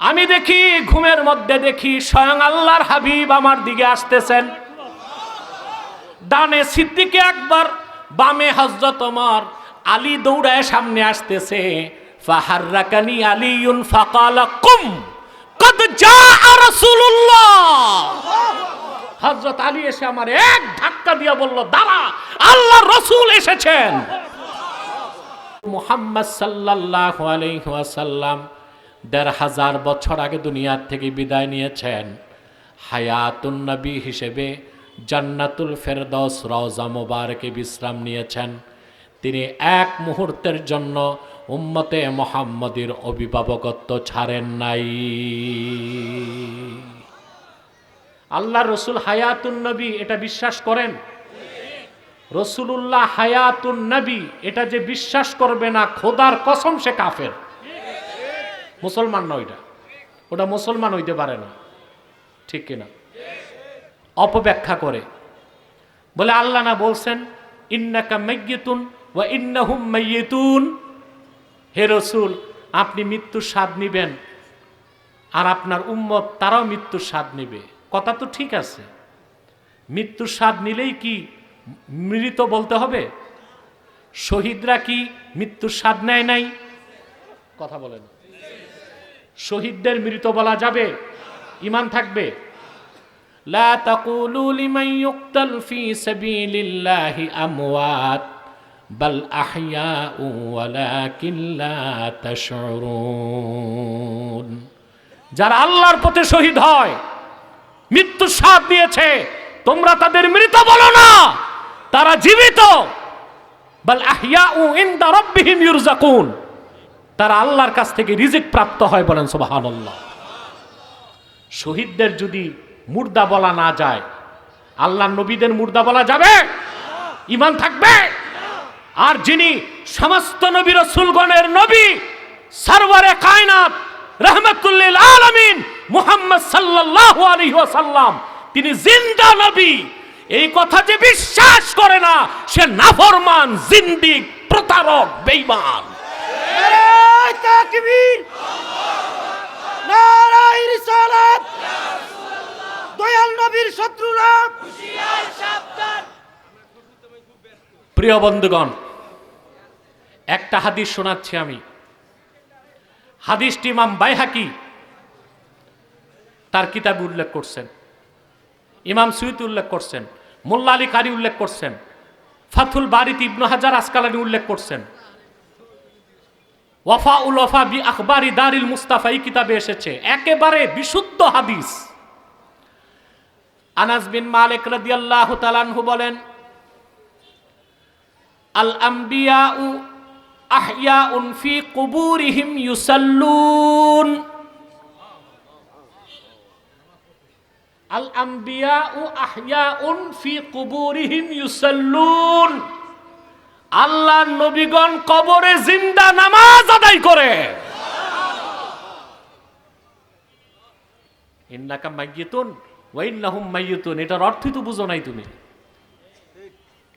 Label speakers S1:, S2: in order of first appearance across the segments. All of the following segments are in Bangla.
S1: আমি দেখি, ঘুমের মধ্যে দেখি স্বয়ং আল্লাহর হাবিব আমার দিকে আসতেছেন। ডানে সিদ্দিকে একবার, বামে হজরত ওমর। আলী দৌড়ায় সামনে আসতেছে। ফাহাররাকানি আলিউন ফাকালা কুম, কদ জাআ রাসূলুল্লাহ! হযরত আলী এসে আমার এক ধাক্কা দিয়ে বলল, দাঁড়া, আল্লাহর রাসূল এসেছেন! মুহাম্মদ সাল্লাল্লাহু আলাইহি ওয়াসাল্লাম দেড় হাজার বছর আগে দুনিয়ার থেকে বিদায় নিয়েছেন। হায়াতুন নবী হিসেবে জান্নাতুল ফেরদৌস রওজা মোবারকে বিশ্রাম নিয়েছেন। তিনি এক মুহূর্তের জন্য উম্মতে মোহাম্মদের অভিভাবকত্ব ছাড়েন নাই। আল্লাহ রসুল হায়াতুন নবী এটা বিশ্বাস করেন? রসুলুল্লাহ হায়াতুন নবী এটা যে বিশ্বাস করবে না, খোদার কসম সে কাফের। মুসলমান নয় ওইটা। ওটা মুসলমান হইতে পারে না। ঠিক কিনা? অপব্যাখ্যা করে। বলে আল্লাহ না বলছেন, ইন্নাকা মাইয়িতুন ওয়া ইন্নাহুম মাইয়িতুন হে রসুল, আপনি মৃত্যুর স্বাদ নিবেন, আর আপনার উম্মত তারাও মৃত্যুর স্বাদ নেবে। কথা তো ঠিক আছে। মৃত্যুর স্বাদ নিলেই কি মৃত বলতে হবে? শহীদরা কি মৃত্যুর স্বাদ নেয় নাই? কথা বলেন। শহীদদের মৃত বলা যাবে। ইমান থাকবে। যারা আল্লাহর পথে শহীদ হয়, মৃত্যু সাথ দিয়েছে, তোমরা তাদের মৃত বলো না, তারা জীবিত। বল আহিয়া ইনদা রব্বিহীন ইউরজাকুন। তারা আল্লাহর কাছ থেকে রিজিক প্রাপ্ত হয় বলেন, সুবহানাল্লাহ। শহীদদের যদি মুর্দা বলা না যায় আল্লাহ নবীদের মুর্দা বলা যাবে? ইমান থাকবে? আর যিনি সমস্ত নবী রসুলগণের নবী, সারওয়ারে কায়নাত, রহমতুল্লিল আলামিন মুহাম্মদ সাল্লাল্লাহু আলাইহি ওয়াসাল্লাম, তিনি জিন্দা নবী। এই কথা যে বিশ্বাস করে না, সে নাফরমান, জিন্দিক, প্রতারক
S2: নারায় তাকবীর রিসালাত। দয়াল নবীর শত্রুরা।
S1: প্রিয় বন্ধুগণ, একটা হাদিস শোনাচ্ছি আমি। হাদিসটি ইমাম বাইহাকি তার কিতাবে উল্লেখ করছেন। ইমাম সুইতি উল্লেখ করছেন। মোল্লা আলী কারি উল্লেখ করছেন। ফাথুল বারিত ইবনু হাজার আসকালানি উল্লেখ করছেন। ওয়াফা উল ওয়াফা বি আখবারি দারিল মুস্তাফা এই কিতাবে এসেছে। একেবারে বিশুদ্ধ হাদিস। আনাস বিন মালিক রাদিয়াল্লাহু তাআলাহু বলেন, আল আম্বিয়াউ আহইয়াউন ফি কুবুরিহিম ইউসাল্লুন। আল আম্বিয়াউ আহইয়াউন ফি কুবুরিহিম ইউসাল্লুন। আল্লাহর নবীগণ কবরে জিন্দা নামাজ আদায় করে। ইন্নাকা মাইয়িতুন ওয়া ইন্নাহুম মাইয়িতুন, এটার অর্থই তো বুঝো নাই তুমি।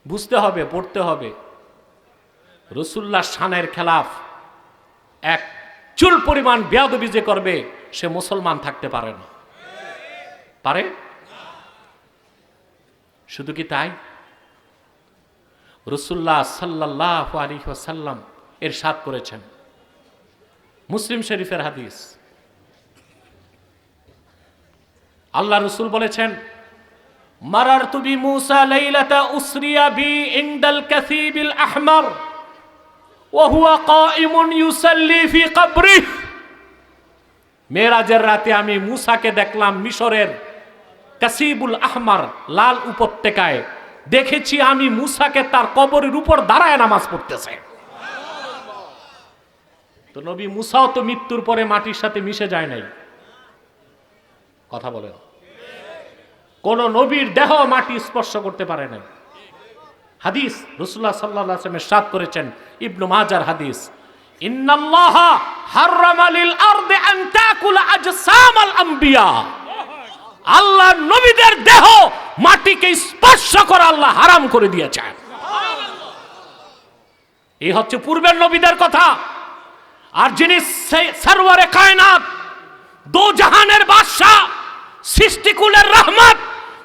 S1: বুঝতে হবে, পড়তে হবে। রসুল্লাহ শানের খেলাফ এক চুল পরিমাণ বেয়াদবি যে করবে, সে মুসলমান থাকতে পারে না। পারে? শুধু কি তাই? রসুল্লাহ সাল্লাহ আলী ওয়াসাল্লাম এর সাত করেছেন। মুসলিম শরীফের হাদিস। আল্লাহ রসুল বলেছেন মারার তুবি মুসা লাইলাতা উসরিয়া বি ইন্দাল কাসিবিল আহমার ওহুয়া কাইমুন ইউসাল্লি ফি কবরি মেরাজের রাতে আমি মুসাকে দেখলাম মিশরের কাসিবুল আহমার লাল উপত্যকায় দেখেছি আমি মুসাকে তার কবরের উপর দাঁড়ায় নামাজ পড়তেছে। তো নবী মুসাও তো মৃত্যুর পরে মাটির সাথে মিশে যায় নাই। কথা বলেন। কোন নবীর দেহ মাটি স্পর্শ করতে পারে নাই। হাদিস রসুল্লাহ সাল্লাহ সাত করেছেন, ইবনু মাজার হাদিস। আল্লাহ নবীদের দেহ মাটিকে স্পর্শ করা আল্লাহ হারাম করে দিয়েছেন। এই হচ্ছে পূর্বের নবীদের কথা। আর যিনি সে- সারওয়ারে কায়নাত দো জাহানের বাদশাহ, সৃষ্টিকুলের রহমত,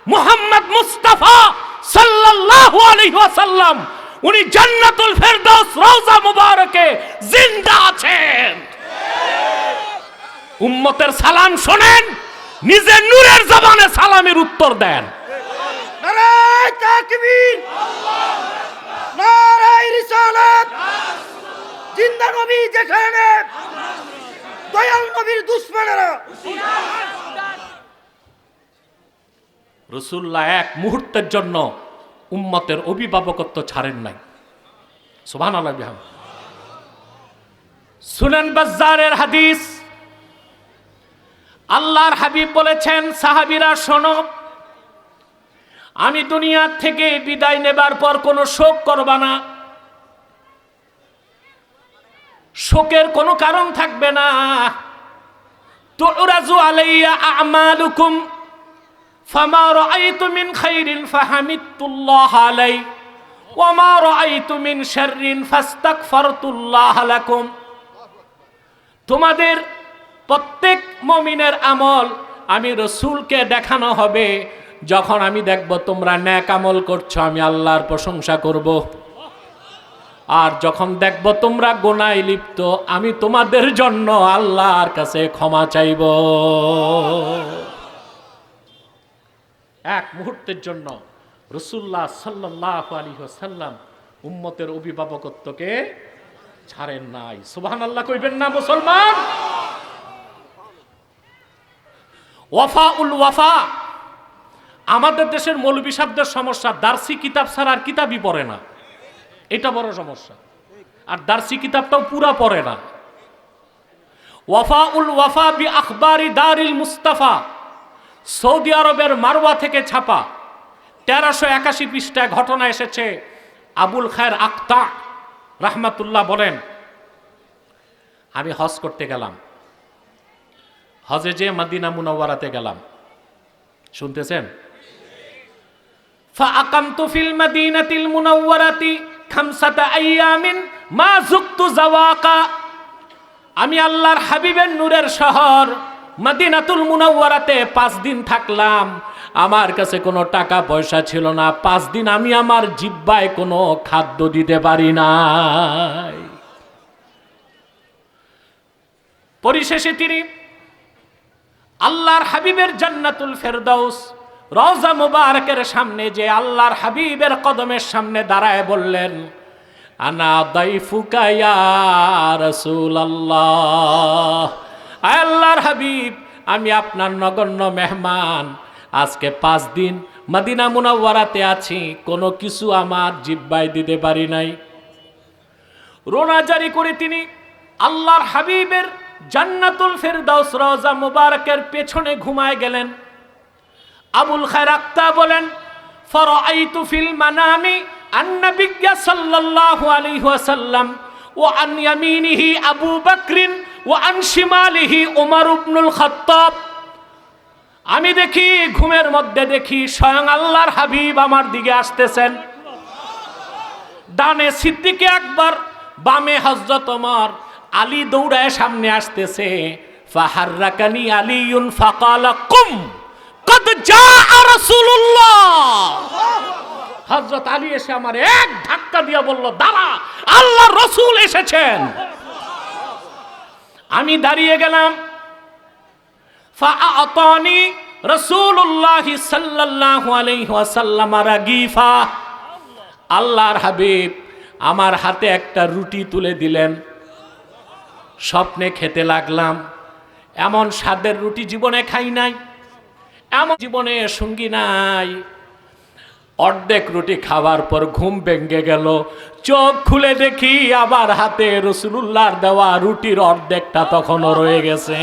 S1: মুহাম্মদ মুস্তাফা সাল্লাল্লাহু আলাইহি ওয়াসাল্লাম, উনি জান্নাতুল ফেরদৌস রওজা মুবারকে জিন্দা আছেন। উম্মতের সালাম শোনেন, নিজের নূরের জবানে সালামের উত্তর দেন। রসুল্লাহ এক মুহূর্তের জন্য উম্মতের অভিভাবকত্ব ছাড়েন নাই। সুবহান আল্লাহ বাজ্জারের হাদিস, আল্লাহর হাবিব বলেছেন, সাহাবিরা শোনো আমি দুনিয়ার থেকে বিদায় নেবার পর কোনো শোক করবা না শোকের কোনো কারণ থাকবে না তুরাজু আলাইয়া আমালুকুম فما رأيت من خير فحمدت الله عليه وما رأيت من شر فاستغفرت الله لكم তোমাদের প্রত্যেক মমিনের আমল আমি রসুলকে দেখানো হবে যখন আমি দেখব তোমরা ন্যাক আমল করছ, আমি আল্লাহর প্রশংসা করব। আর যখন দেখব তোমরা গোনায় লিপ্ত, আমি তোমাদের জন্য আল্লাহর কাছে ক্ষমা চাইব। এক মুহূর্তের জন্য রসুল্লাহ সাল্লাহ আলী সাল্লাম উম্মতের অভিভাবকত্বকে ছাড়েন নাই। সুবাহান আল্লাহ কইবেন না, মুসলমান? ওয়াফা উল ওয়াফা আমাদের দেশের মৌলবী সাহেবদের সমস্যা, দার্সি কিতাব ছাড়া আর কিতাবই পড়ে না। এটা বড় সমস্যা। আর দার্সি কিতাবটাও পুরা পড়ে না। ওয়াফা উল ওয়াফা বি আখবারি দারিল মুস্তাফা, সৌদি আরবের মারওয়া থেকে ছাপা তেরোশো একাশি পৃষ্ঠায় ঘটনা এসেছে আবুল খায়ের আক্তা রাহমাতুল্লাহ বলেন। আমি হজ করতে গেলাম। হজে যে মাদিনা মুনাওয়ারাতে গেলাম। শুনতেছেন? فأقمت في المدينة المنورة خمسة أيام ما زقت زواقا আমি আল্লাহর হাবিবের নূরের শহর মদিনাতুল মুনাওয়ারাতে পাঁচ দিন থাকলাম আমার কাছে কোনো টাকা পয়সা ছিল না পাঁচ দিন আমি আমার জিব্বায় কোনো খাদ্য দিতে পারি নাই পরিশেষে তিনি আল্লাহর হাবিবের জান্নাতুল ফেরদাউস রওজা মুবারকের সামনে যে আল্লাহর হাবিবের কদমের সামনে দাঁড়ায় বললেন, আনা দাইফুকা ইয়া রাসূলুল্লাহ। আয় আল্লাহর হাবিব, আমি আপনার নগণ্য মেহমান। আজকে পাঁচ দিন মদিনা মুনাওয়ারাতে আছি, কোনো কিছু আমার জিব্বায় দিতে পারি নাই। রোনা জারি করে তিনি আল্লাহর হাবিবের জান্নাতুল ফেরদাউস রওজা মুবারকের পেছনে ঘুমায় গেলেন। আবুল খায়র আক্তা বলেন, ফরাআইতু ফিল মানামি আন্নাবিয়্যা সাল্লাল্লাহু আলাইহি ওয়াসাল্লাম ওয়া আন ইয়ামিনিহি আবু বকরিন ওয়া আন শিমালিহি ওমর ইবনুল খাত্তাব। আমি দেখি, ঘুমের মধ্যে দেখি স্বয়ং আল্লাহর হাবিব আমার দিকে আসতেছেন। ডানে সিদ্দিকে একবার, বামে হজরত ওমর, আলী দৌড়ায় সামনে আসতেছে, ফাহাররাকানি আলিউন ফাকালা কুম কদ জা রাসূলুল্লাহ। আলী এসে আমার এক ধাক্কা দিয়ে বলল, দাঁড়া, আল্লাহর রসুল এসেছেন। আমি দাঁড়িয়ে গেলাম। ফাআতানি রাসূলুল্লাহ সাল্লাল্লাহু আলাইহি ওয়াসাল্লাম রাগিফা। আল্লাহর হাবিব আমার হাতে একটা রুটি তুলে দিলেন। স্বপ্নে খেতে লাগলাম। এমন স্বাদের রুটি জীবনে খাই নাই। এমন জীবনে সঙ্গী নাই। অর্ধেক রুটি খাবার পর ঘুম ভেঙে গেল। চোখ খুলে দেখি আবার হাতে রসুল্লাহর দেওয়া রুটির অর্ধেকটা তখনও রয়ে গেছে।